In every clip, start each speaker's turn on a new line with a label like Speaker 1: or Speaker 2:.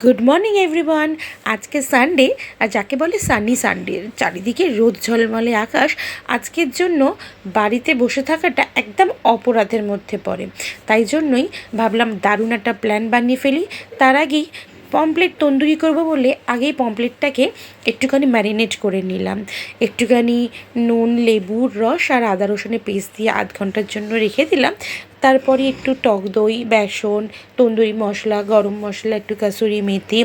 Speaker 1: Good morning everyone আজকে Sunday আর যাকে বলে সানি সানডে চারিদিকে রোদ ঝলমলে আকাশ, আজকের জন্য বাড়িতে বসে থাকাটা একদম অপরাধের মধ্যে পড়ে। তাই জন্যই ভাবলাম দারুণ একটা প্ল্যান বানিয়ে ফেলি। তার আগেই পমপ্লেট তন্দুরি করব বলে আগেই পমপ্লেটটাকে একটুখানি ম্যারিনেট করে নিলাম। একটুখানি নুন, লেবুর রস আর আদা রসুনের পেস্ট দিয়ে আধ ঘণ্টার জন্য রেখে দিলাম। তারপরে একটু টক দই, বেসন, তন্দুরি মশলা, গরম মশলা, একটু কাসুরি মেথি,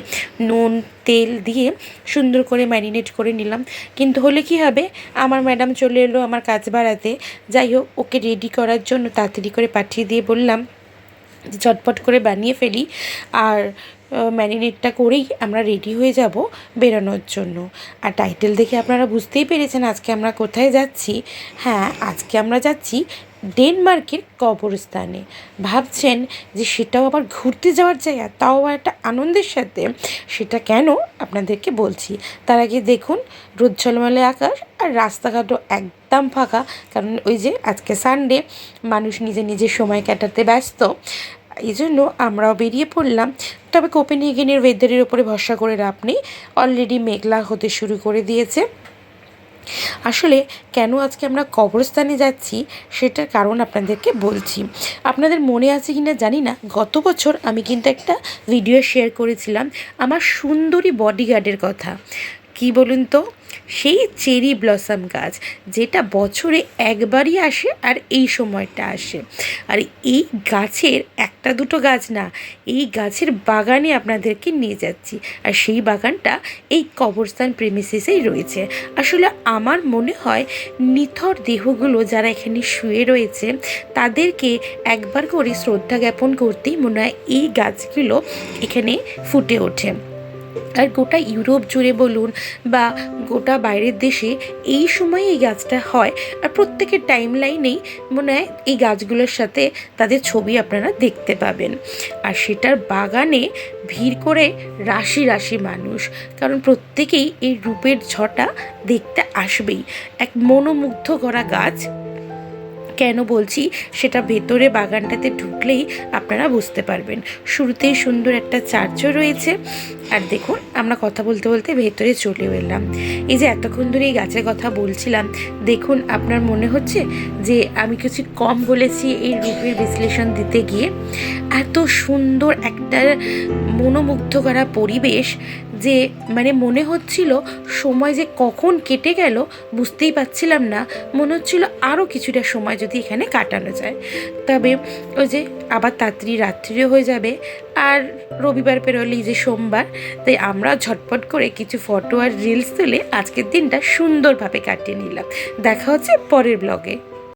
Speaker 1: নুন, তেল দিয়ে সুন্দর করে ম্যারিনেট করে নিলাম। কিন্তু হলে কি হবে? আমার ম্যাডাম চলে এলো আমার কাজ বাড়াতে। যাই হোক, ওকে রেডি করার জন্য তাড়াতাড়ি করে পাঠিয়ে দিয়ে বললাম ঝটপট করে বানিয়ে ফেলি। আর ম্যারিনেটটা করেই আমরা রেডি হয়ে যাব বেরোনোর জন্য। আর টাইটেল দেখে আপনারা বুঝতেই পেরেছেন আজকে আমরা কোথায় যাচ্ছি। হ্যাঁ আজকে আমরা যাচ্ছি ডেনমার্কের কবরস্থানে। ভাবছেন যে সেটাও আবার ঘুরতে যাওয়ার জায়গা, তাও আবার একটা আনন্দের সাথে। সেটা কেন? আপনাদেরকে বলছি। তার আগে দেখুন, রোদ ঝলমলে আকাশ আর রাস্তাঘাটও একদম ফাঁকা। কারণ ওই যে আজকে সানডে মানুষ নিজে নিজের সময় কাটাতে ব্যস্ত। এই জন্য আমরাও বেরিয়ে পড়লাম। তবে কোপেনহেগেনের ওয়েদারের ওপরে ভরসা করে লাভ নেই। অলরেডি মেঘলা হতে শুরু করে দিয়েছে। আসলে কেন আজকে আমরা কবরস্থানে যাচ্ছি সেটার কারণ আপনাদেরকে বলছি। আপনাদের মনে আছে কি না জানি না। গত বছর আমি কিন্তু একটা ভিডিও শেয়ার করেছিলাম আমার সুন্দরী বডিগার্ডের কথা। কি বলুন তো? সেই চেরি ব্লসম গাছ, যেটা বছরে একবারই আসে আর এই সময়টা আসে। আর এই গাছের একটা দুটো গাছ না, এই গাছের বাগানে আপনাদেরকে নিয়ে যাচ্ছি। আর সেই বাগানটা এই কবরস্থান প্রেমিসিসেই রয়েছে। আসলে আমার মনে হয় নিথর দেহগুলো যারা এখানে শুয়ে রয়েছে, তাদেরকে একবার করে শ্রদ্ধা জ্ঞাপন করতেই মনে হয় এই গাছগুলো এখানে ফুটে ওঠে। আর গোটা ইউরোপ জুড়ে বলুন বা গোটা বাইরের দেশে এই সময় এই গাছটা হয় আর প্রত্যেকের টাইম লাইনেই মনে হয় এই গাছগুলোর সাথে তাদের ছবি আপনারা দেখতে পাবেন। আর সেটার বাগানে ভিড় করে রাশি রাশি মানুষ, কারণ প্রত্যেকেই এই রূপের ঝটা দেখতে আসবেই। এক মনোমুগ্ধ করা গাছ, কেন বলছি, সেটা ভেতরে বাগানটাতে ঢুকলেই আপনারা বুঝতে পারবেন। শুরুতেই সুন্দর একটা চার্চও রয়েছে। আর দেখুন, আমরা কথা বলতে বলতে ভেতরে চলে এলাম। এই যে এতক্ষণ ধরে এই গাছের কথা বলছিলাম, দেখুন, আপনার মনে হচ্ছে যে আমি কিছু কম বলেছি এই রূপের বিশ্লেষণ দিতে গিয়ে? এত সুন্দর একটা মনোমুগ্ধ করা পরিবেশ যে মানে মনে হচ্ছিল সময় যে কখন কেটে গেল বুঝতেই পারছিলাম না। মনে হচ্ছিল আরও কিছুটা সময় যদি এখানে কাটানো যায়। তবে ওই যে আবার তাড়াতাড়ি রাত্রিও হয়ে যাবে আর রবিবার পেরোলেই যে সোমবার, তাই আমরা ঝটপট করে কিছু ফটো আর রিলস তুলে আজকের দিনটা সুন্দরভাবে কাটিয়ে নিলাম। দেখা হচ্ছে পরের ব্লগে